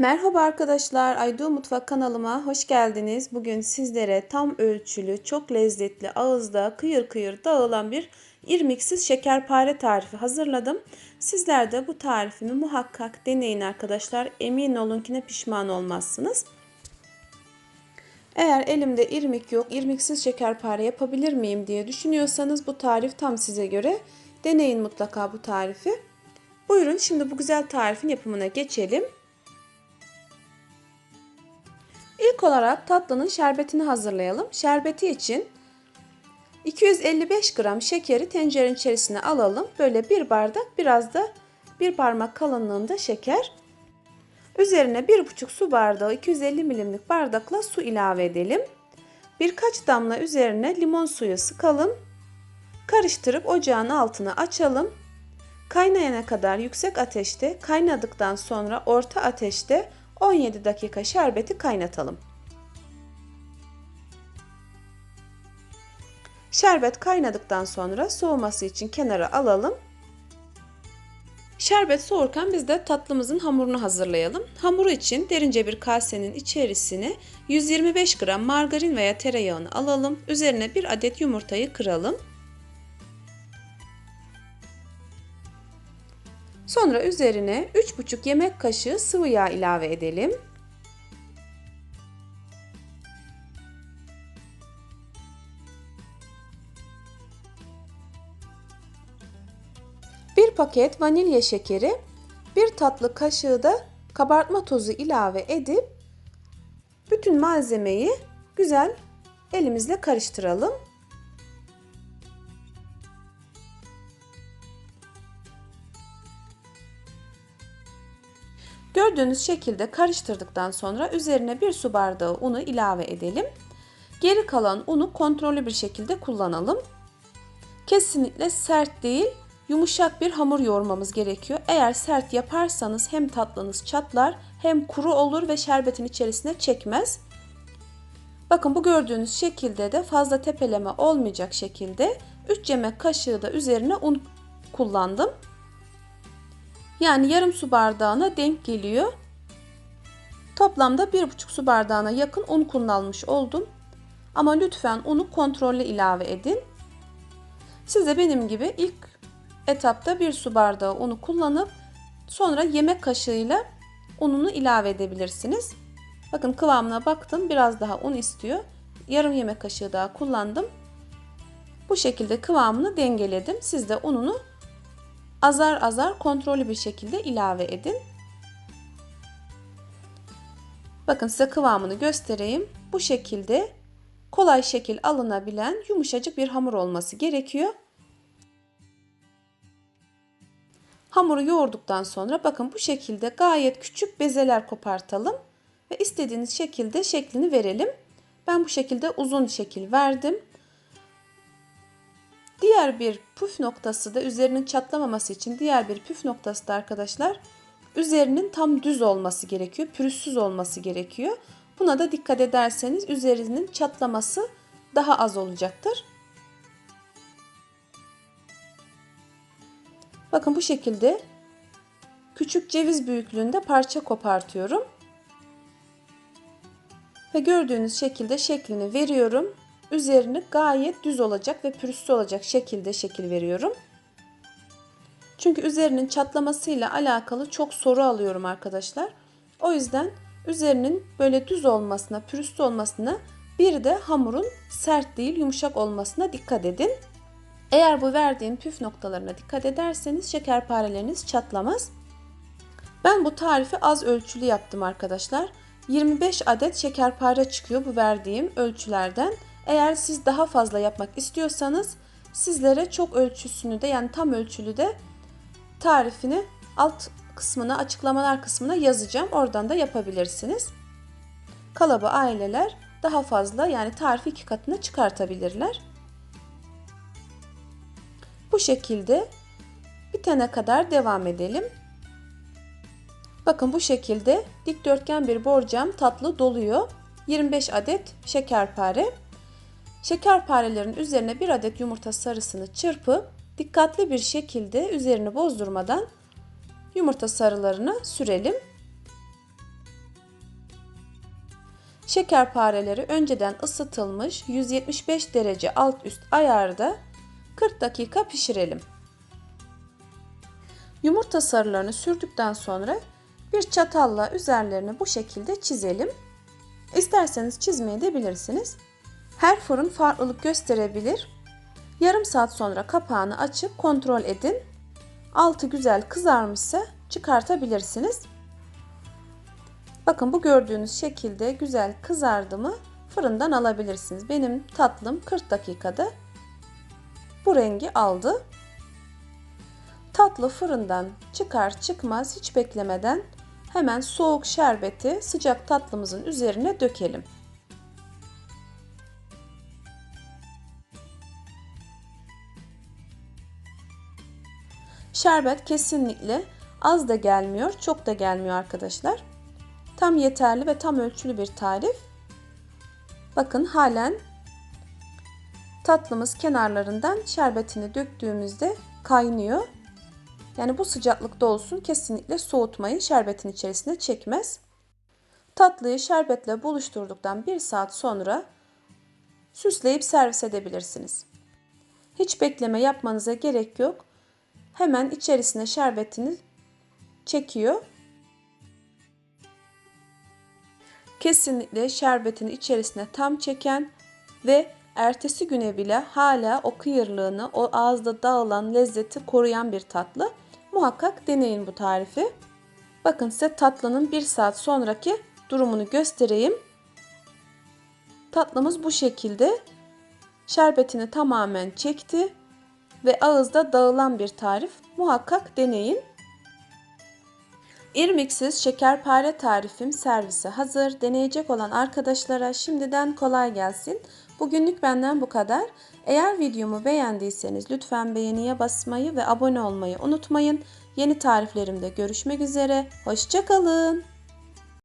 Merhaba arkadaşlar, Aydo Mutfak kanalıma hoş geldiniz. Bugün sizlere tam ölçülü, çok lezzetli, ağızda kıyır kıyır dağılan bir irmiksiz şekerpare tarifi hazırladım. Sizler de bu tarifimi muhakkak deneyin arkadaşlar. Emin olun ki ne pişman olmazsınız. Eğer elimde irmik yok, irmiksiz şekerpare yapabilir miyim diye düşünüyorsanız bu tarif tam size göre. Deneyin mutlaka bu tarifi. Buyurun şimdi bu güzel tarifin yapımına geçelim. İlk olarak tatlının şerbetini hazırlayalım. Şerbeti için 255 gram şekeri tencerenin içerisine alalım. Böyle bir bardak biraz da bir parmak kalınlığında şeker. Üzerine 1,5 su bardağı 250 milimlik bardakla su ilave edelim. Birkaç damla üzerine limon suyu sıkalım. Karıştırıp ocağın altını açalım. Kaynayana kadar yüksek ateşte, kaynadıktan sonra orta ateşte 17 dakika şerbeti kaynatalım. Şerbet kaynadıktan sonra soğuması için kenara alalım. Şerbet soğurken biz de tatlımızın hamurunu hazırlayalım. Hamuru için derince bir kasenin içerisine 125 gram margarin veya tereyağını alalım. Üzerine bir adet yumurtayı kıralım. Sonra üzerine 3,5 yemek kaşığı sıvı yağ ilave edelim. Bir paket vanilya şekeri, bir tatlı kaşığı da kabartma tozu ilave edip bütün malzemeyi güzel elimizle karıştıralım. Gördüğünüz şekilde karıştırdıktan sonra üzerine bir su bardağı unu ilave edelim. Geri kalan unu kontrollü bir şekilde kullanalım. Kesinlikle sert değil, yumuşak bir hamur yoğurmamız gerekiyor. Eğer sert yaparsanız hem tatlınız çatlar hem kuru olur ve şerbetin içerisine çekmez. Bakın bu gördüğünüz şekilde de fazla tepeleme olmayacak şekilde 3 yemek kaşığı da üzerine un kullandım. Yani yarım su bardağına denk geliyor. Toplamda 1,5 su bardağına yakın un kullanmış oldum. Ama lütfen unu kontrollü ilave edin. Siz de benim gibi ilk etapta 1 su bardağı unu kullanıp sonra yemek kaşığıyla ununu ilave edebilirsiniz. Bakın kıvamına baktım biraz daha un istiyor. Yarım yemek kaşığı daha kullandım. Bu şekilde kıvamını dengeledim. Siz de ununu azar azar kontrollü bir şekilde ilave edin. Bakın size kıvamını göstereyim. Bu şekilde kolay şekil alınabilen yumuşacık bir hamur olması gerekiyor. Hamuru yoğurduktan sonra bakın bu şekilde gayet küçük bezeler kopartalım ve istediğiniz şekilde şeklini verelim. Ben bu şekilde uzun şekil verdim. Diğer bir püf noktası da üzerinin çatlamaması için diğer bir püf noktası da arkadaşlar üzerinin tam düz olması gerekiyor. Pürüzsüz olması gerekiyor. Buna da dikkat ederseniz üzerinin çatlaması daha az olacaktır. Bakın bu şekilde küçük ceviz büyüklüğünde parça kopartıyorum. Ve gördüğünüz şekilde şeklini veriyorum üzerini gayet düz olacak ve pürüzsüz olacak şekilde şekil veriyorum. Çünkü üzerinin çatlamasıyla alakalı çok soru alıyorum arkadaşlar. O yüzden üzerinin böyle düz olmasına, pürüzsüz olmasına bir de hamurun sert değil yumuşak olmasına dikkat edin. Eğer bu verdiğim püf noktalarına dikkat ederseniz şekerpareleriniz çatlamaz. Ben bu tarifi az ölçülü yaptım arkadaşlar. 25 adet şekerpare çıkıyor bu verdiğim ölçülerden. Eğer siz daha fazla yapmak istiyorsanız sizlere çok ölçüsünü de yani tam ölçülü de tarifini alt kısmına açıklamalar kısmına yazacağım. Oradan da yapabilirsiniz. Kalıbı aileler daha fazla yani tarifi iki katına çıkartabilirler. Bu şekilde bitene kadar devam edelim. Bakın bu şekilde dikdörtgen bir borcam tatlı doluyor. 25 adet şekerpare. Şekerparelerin üzerine bir adet yumurta sarısını çırpıp dikkatli bir şekilde üzerini bozdurmadan yumurta sarılarını sürelim. Şekerpareleri önceden ısıtılmış 175 derece alt üst ayarda 40 dakika pişirelim. Yumurta sarılarını sürdükten sonra bir çatalla üzerlerini bu şekilde çizelim. İsterseniz çizmeyi de bilirsiniz. Her fırın farklılık gösterebilir. Yarım saat sonra kapağını açıp kontrol edin. Altı güzel kızarmışsa çıkartabilirsiniz. Bakın bu gördüğünüz şekilde güzel kızardı mı fırından alabilirsiniz. Benim tatlım 40 dakikada bu rengi aldı. Tatlı fırından çıkar çıkmaz hiç beklemeden hemen soğuk şerbeti sıcak tatlımızın üzerine dökelim. Şerbet kesinlikle az da gelmiyor, çok da gelmiyor arkadaşlar. Tam yeterli ve tam ölçülü bir tarif. Bakın halen tatlımız kenarlarından şerbetini döktüğümüzde kaynıyor. Yani bu sıcaklıkta olsun kesinlikle soğutmayın şerbetin içerisine çekmez. Tatlıyı şerbetle buluşturduktan bir saat sonra süsleyip servis edebilirsiniz. Hiç bekleme yapmanıza gerek yok. Hemen içerisine şerbetini çekiyor. Kesinlikle şerbetini içerisine tam çeken ve ertesi güne bile hala o kıyırlığını, o ağızda dağılan lezzeti koruyan bir tatlı. Muhakkak deneyin bu tarifi. Bakın size tatlının bir saat sonraki durumunu göstereyim. Tatlımız bu şekilde. Şerbetini tamamen çekti ve ağızda dağılan bir tarif. Muhakkak deneyin. İrmiksiz şekerpare tarifim servise hazır. Deneyecek olan arkadaşlara şimdiden kolay gelsin. Bugünlük benden bu kadar. Eğer videomu beğendiyseniz lütfen beğeniye basmayı ve abone olmayı unutmayın. Yeni tariflerimde görüşmek üzere. Hoşçakalın.